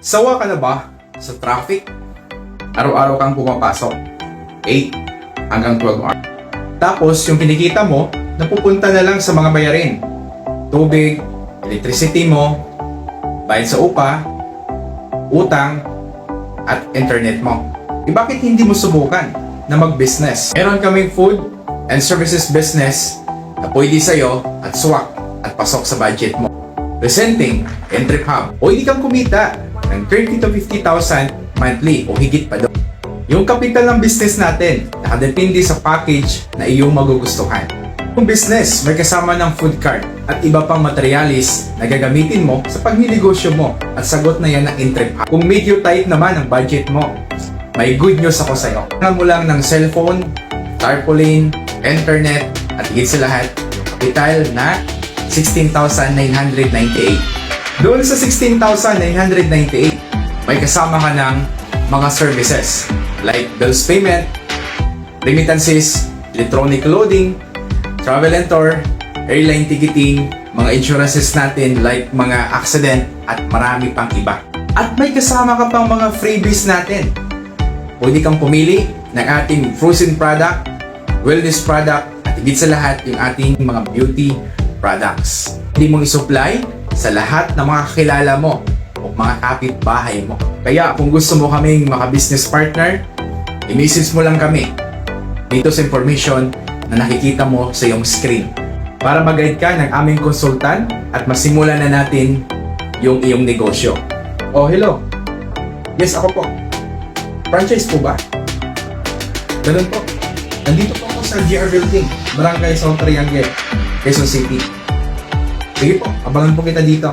Sawa ka na ba sa traffic? Araw-araw kang pumapasok. 8 hanggang 12 hours. Tapos, yung kinikita mo, napupunta na lang sa mga bayarin. Tubig, electricity mo, bayad sa upa, utang, at internet mo. E bakit hindi mo subukan na mag-business? Meron kaming food and services business na pwede sa'yo at swak at pasok sa budget mo. Presenting Entry Hub. Pwede kang kumita ng 30 to 50,000 monthly o higit pa doon. Yung capital ng business natin, nakadepende sa package na iyong magugustuhan. Kung business, may kasama ng food cart at iba pang materialis na gagamitin mo sa pagninegosyo mo at sagot na yan ng Entrep. Kung medyo tight naman ang budget mo, may good news ako sa'yo. Kailangan mo lang ng cellphone, tarpaulin, internet, at higit sa lahat, capital na 16,998. Doon sa 16,998, may kasama ka ng mga services like bills payment, remittances, electronic loading, travel and tour, airline ticketing, mga insurances natin like mga accident at marami pang iba. At may kasama ka pang mga freebies natin. Pwede kang pumili ng ating frozen product, wellness product, at higit sa lahat yung ating mga beauty products. Hindi mo isupply sa lahat ng mga kakilala mo o mga kapitbahay mo. Kaya kung gusto mo kaming maka-business partner, i-message mo lang kami dito sa information na nakikita mo sa iyong screen para mag-guide ka ng aming konsultan at masimulan na natin yung iyong negosyo. Oh, hello. Yes, ako po. Franchise po ba? Ganun po. Nandito po ako sa GR Building, Barangay South Triangle, Quezon City. Sige po, abangan po kita dito.